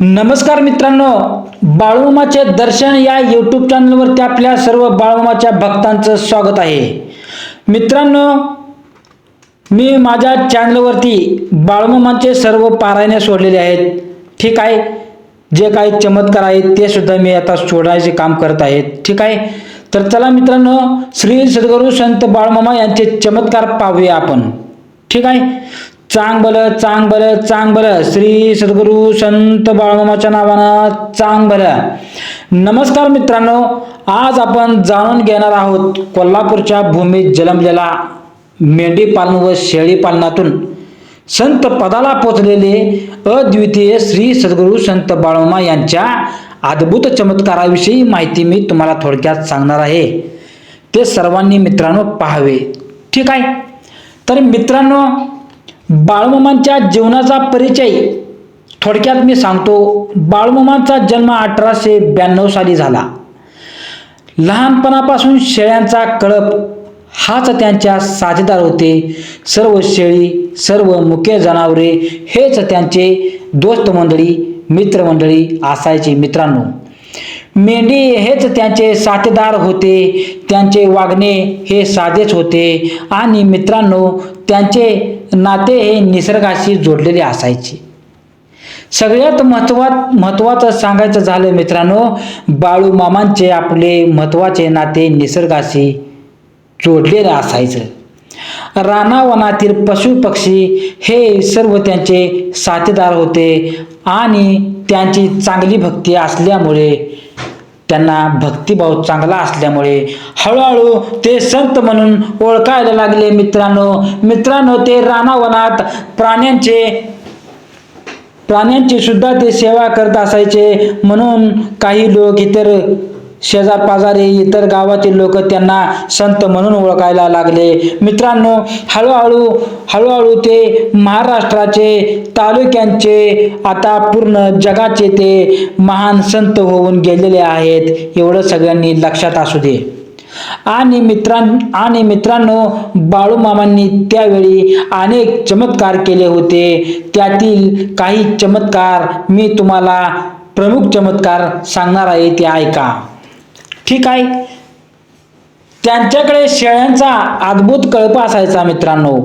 नमस्कार मित्रांनो बाळूमाचे दर्शन या यूट्यूब चॅनलवरती आपल्या सर्व बाळूमाच्या भक्तांचं स्वागत आहे. मित्रांनो मी माझ्या चॅनलवरती बाळूमाचे सर्व पारायणे सोडलेले आहेत. ठीक आहे जे काही चमत्कार आहेत ते सुद्धा मी आता सोडायचे काम करत आहेत ठीक आहे तर चला मित्रांनो श्री सद्गुरू संत बाळमामा यांचे चमत्कार पाहूया आपण. ठीक आहे चांग बल चांग बल चांग बल श्री सद्गुरू संत बाळमामाच्या नावानं चांग बल नमस्कार मित्रांनो आज आपण जाणून घेणार आहोत कोल्हापूरच्या भूमीत जन्मलेला मेंढी पालन व शेळी पालनातून. संत पदाला पोचलेले अद्वितीय श्री सद्गुरू संत बाळमामा यांच्या अद्भुत चमत्काराविषयी माहिती मी तुम्हाला थोडक्यात सांगणार आहे. ते सर्वांनी मित्रांनो पाहावे. ठीक आहे? तर मित्रांनो बाळमामांच्या जीवनाचा परिचय. थोडक्यात मी सांगतो बाळमामांचा जन्म अठराशे ब्याण्णव साली झाला. लहानपणापासून शेळ्यांचा कळप हाच त्यांच्या साथीदार होते. सर्व शेळी सर्व मुख्य जनावरे हेच त्यांचे दोस्त मंडळी मित्रमंडळी असायचे मित्रांनो. मेंढी हेच त्यांचे साथीदार होते. त्यांचे वागणे हे साधेच होते. आणि मित्रांनो त्यांचे नाते हे निसर्गाशी जोडलेले असायचे. सगळ्यात महत्वात महत्त्वाचं सांगायचं झालं मित्रांनो बाळू मामांचे आपले महत्त्वाचे नाते निसर्गाशी जोडलेलं असायचं. रानावनातील पशु पक्षी हे सर्व त्यांचे साथीदार होते. आणि त्यांची चांगली भक्ती असल्यामुळे त्यांना भक्तिभाव चांगला असल्यामुळे हळूहळू ते संत म्हणून ओळखायला लागले मित्रांनो. मित्रांनो ते रानावनात प्राण्यांचे प्राण्यांची सुद्धा ते सेवा करत असायचे. म्हणून काही लोक इतर शेजार पाजारी इतर गावातील लोक त्यांना संत म्हणून ओळखायला लागले. मित्रांनो हळूहळू हळूहळू ते महाराष्ट्राचे तालुक्यांचे आता पूर्ण जगाचे ते महान संत होऊन गेलेले आहेत. एवढं सगळ्यांनी लक्षात असू दे. आणि मित्रां आणि मित्रांनो बाळूमामांनी त्यावेळी अनेक चमत्कार केले होते. त्यातील काही चमत्कार मी तुम्हाला प्रमुख चमत्कार सांगणार आहे ते ऐका. ठीक आहे. त्यांच्याकडे शेळ्यांचा अद्भुत कळप असायचा मित्रांनो.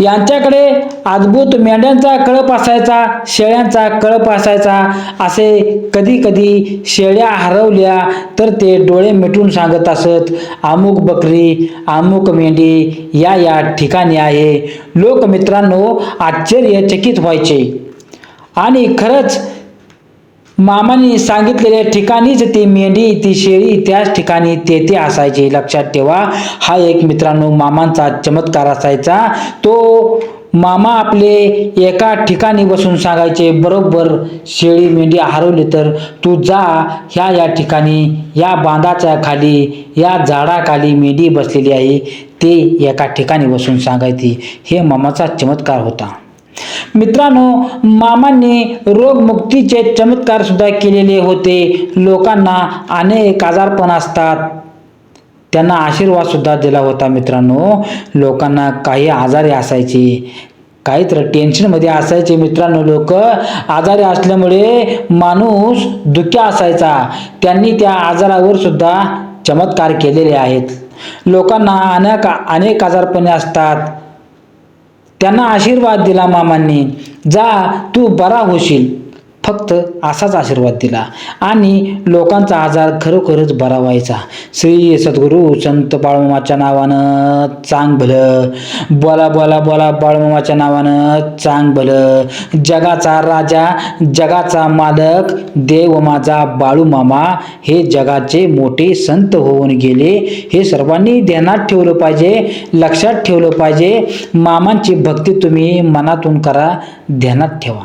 यांच्याकडे अद्भुत मेंढ्यांचा कळप असायचा शेळ्यांचा कळप असायचा. असे कधी कधी शेळ्या हरवल्या तर ते डोळे मिटून सांगत असत अमुक बकरी अमुक मेंढी या या ठिकाणी आहे. लोक मित्रांनो आश्चर्यचकित व्हायचे. आणि खरंच मामाने सांगितलेल्या ठिकाणीच ती मेंढी ती शेळी त्याच ठिकाणी तेथे असायची. लक्षात ठेवा हा एक मित्रांनो मामांचा चमत्कार असायचा. तो मामा आपले एका ठिकाणी बसून सांगायचे बरोबर शेळी मेंढी हरवली तर तू जा ह्या या ठिकाणी या बांधाच्या खाली या झाडाखाली मेंढी बसलेली आहे. ते एका ठिकाणी बसून सांगायची. हे मामाचा चमत्कार होता. मित्रांनो मामांनी रोगमुक्तीचे चमत्कार सुद्धा केलेले होते. लोकांना अनेक आजारपण असतात. त्यांना आशीर्वाद सुद्धा दिला होता मित्रांनो. लोकांना काही आजारी असायचे. काहीतरी टेन्शनमध्ये असायचे मित्रांनो लोक. आजारी असल्यामुळे माणूस दुःखी असायचा. त्यांनी त्या आजारावर सुद्धा चमत्कार केलेले आहेत. लोकांना अनेक अनेक आजारपणे असतात. त्यांना आशीर्वाद दिला मामांनी. जा तू बरा होशील. फक्त असाच आशीर्वाद दिला. आणि लोकांचा आजार खरोखरच बरा व्हायचा. श्री सद्गुरू संत बाळमामाच्या नावानं चांग भलं. बोला बोला बोला बाळमामाच्या नावानं चांग भलं. जगाचा राजा जगाचा मालक देव माझा बाळूमामा हे जगाचे मोठे संत होऊन गेले. हे सर्वांनी ध्यानात ठेवलं पाहिजे लक्षात ठेवलं पाहिजे. मामांची भक्ती तुम्ही मनातून करा ध्यानात ठेवा.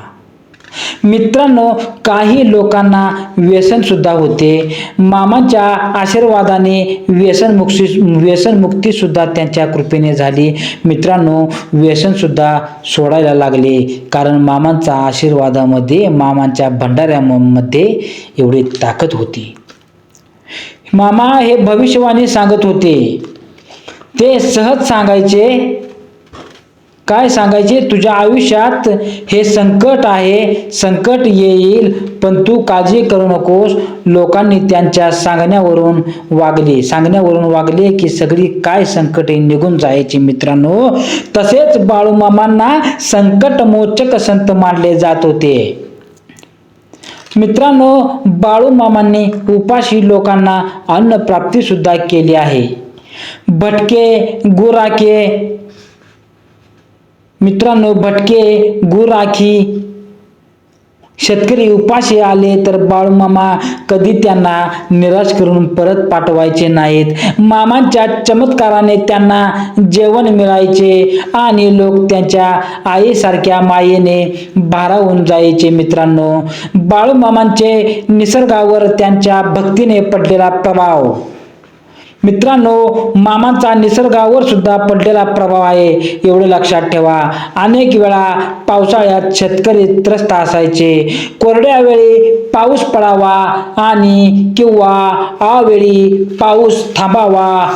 मित्रांनो काही लोकांना व्यसनसुद्धा होते. मामाच्या आशीर्वादाने व्यसनमुक्ती व्यसनमुक्तीसुद्धा त्यांच्या कृपेने झाली. मित्रांनो व्यसनसुद्धा सोडायला लागले. कारण मामांचा आशीर्वादामध्ये मामांच्या भंडाऱ्यामध्ये एवढी ताकद होती. मामा हे भविष्यवाणी सांगत होते. ते सहज सांगायचे काय सांगायचे? तुझ्या आयुष्यात हे संकट आहे संकट येईल पण तू काळजी करू नकोस. लोकांनी त्यांच्या सांगण्यावरून वागले. सांगण्यावरून वागले की सगळी काय संकटे निघून जायची मित्रांनो. तसेच बाळूमामांना संकटमोचक संत मानले जात होते. मित्रांनो बाळूमामांनी उपाशी लोकांना अन्न प्राप्ती सुद्धा केली आहे. भटके गुराके मित्रांनो भटके गुराखी शेतकरी उपाशी आले तर बाळूमामा कधी त्यांना निराश करून परत पाठवायचे नाहीत. मामांच्या चमत्काराने त्यांना जेवण मिळायचे आणि लोक त्यांच्या आईसारख्या मायेने भारावून जायचे मित्रांनो. बाळूमामांचे निसर्गावर त्यांच्या भक्तीने पडलेला प्रभाव. मित्रांनो मामांचा निसर्गावर सुद्धा पडलेला प्रभाव आहे एवढं लक्षात ठेवा. अनेक वेळा पावसाळ्यात शेतकरी त्रस्त असायचे. कोरड्या वेळी पाऊस पडावा आणि किंवा अवेळी पाऊस थांबावा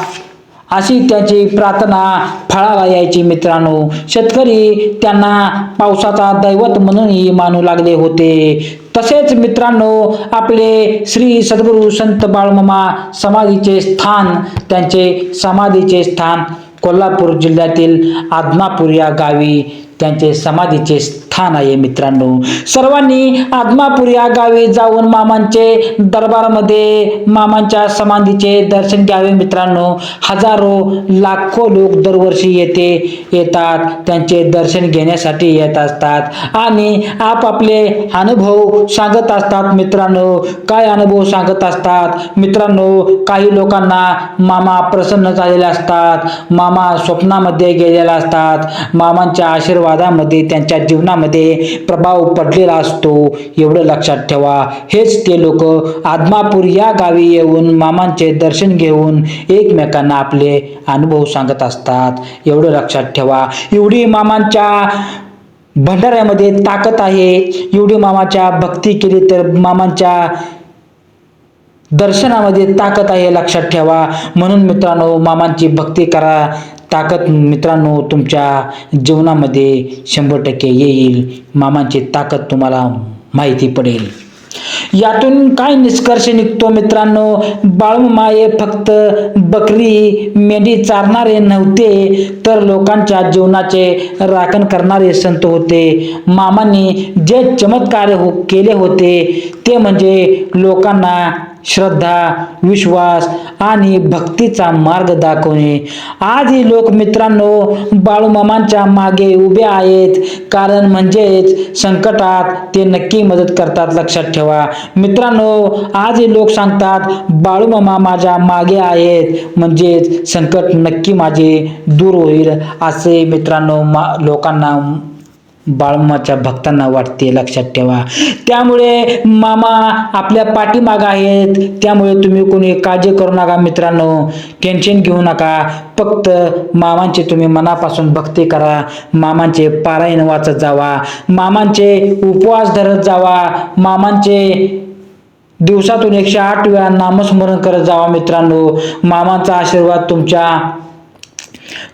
अशी त्याची प्रार्थना फळाला यायची मित्रांनो. शेतकरी त्यांना पावसाचा दैवत म्हणूनही मानू लागले होते. तसेच मित्रांनो आपले श्री सद्गुरू संत बाळमामा समाधीचे स्थान त्यांचे समाधीचे स्थान कोल्हापूर जिल्ह्यातील आदमापूर या गावी त्यांचे समाधीचे स्थान आहे मित्रांनो. सर्वांनी आदमापूर या गावी जाऊन मामांचे दरबारमध्ये मामांच्या समाधीचे दर्शन घ्यावे मित्रांनो. हजारो लाखो लोक दरवर्षी येथे येतात त्यांचे दर्शन घेण्यासाठी येत असतात आणि आपापले अनुभव सांगत असतात मित्रांनो. काय अनुभव सांगत असतात? मित्रांनो काही लोकांना मामा प्रसन्न झालेले असतात मामा स्वप्नामध्ये गेलेले असतात मामांच्या आशीर्वादामध्ये त्यांच्या जीवनामध्ये प्रभाव पडलेला असतो. एवढं लक्षात ठेवा. हेच ते लोक आदमापूर या गावी येऊन मामांचे दर्शन घेऊन एकमेकांना आपले अनुभव सांगत असतात. एवढं लक्षात ठेवा. एवढी मामांच्या भंडाऱ्यामध्ये ताकद आहे. एवढी मामाच्या भक्ती केली तर मामांच्या दर्शनामध्ये ताकद आहे लक्षात ठेवा. म्हणून मित्रांनो मामांची भक्ती करा. ताकद मित्रांनो तुमच्या जीवनामध्ये शंभर टक्के येईल. मामांची ताकद तुम्हाला माहिती पडेल. यातून काय निष्कर्ष निघतो मित्रांनो? बाळूमामा हे फक्त बकरी मेंढी चारणारे नव्हते तर लोकांच्या जीवनाचे राखण करणारे संत होते. मामांनी जे चमत्कार हो केले होते ते म्हणजे लोकांना श्रद्धा विश्वास आणि भक्तीचा मार्ग दाखवणे. आजही लोक मित्रांनो बाळूमामांच्या मागे उभे आहेत. कारण म्हणजेच संकटात ते नक्की मदत करतात लक्षात ठेवा. मित्रांनो आजही लोक सांगतात बाळूमामा माझ्या मागे आहेत. म्हणजेच संकट नक्की माझे दूर होईल असे मित्रांनो मा लोकांना बाळमाच्या भक्तांना वाटते लक्षात ठेवा. त्यामुळे मामा आपल्या पाठीमाग आहेत. त्यामुळे तुम्ही कोणी काळजी करू नका मित्रांनो. टेन्शन घेऊ नका. फक्त मामांचे तुम्ही मनापासून भक्ती करा. मामांचे पारायण वाचत जावा. मामांचे उपवास धरत जावा. मामांचे दिवसातून एकशे आठ वेळा नामस्मरण करत जावा मित्रांनो. मामांचा आशीर्वाद तुमच्या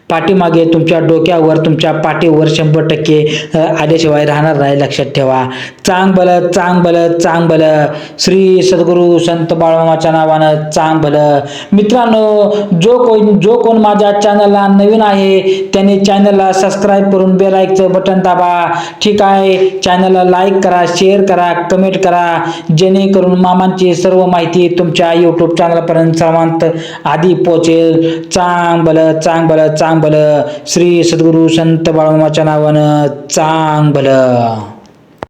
पाठीमागे तुमच्या डोक्यावर तुमच्या पाठीवर शंभर टक्के आल्याशिवाय राहणार नाही. लक्षात ठेवा. चांग बल चांग बल चांग बल. श्री सद्गुरू संत बाळमामाच्या नावानं चांग बल. मित्रांनो जो कोण जो कोण माझ्या चॅनलला नवीन आहे त्याने चॅनलला सबस्क्राईब करून बेलाईकचं बटन दाबा. ठीक आहे? चॅनलला लाईक करा शेअर करा कमेंट करा. जेणेकरून मामांची सर्व माहिती तुमच्या यूट्यूब चॅनलपर्यंत सर्वांत आधी पोहोचेल. चांग बल चांग बल चांग बल श्री सद्गुरू संत बाळमामाच्या नावानं चांग भलं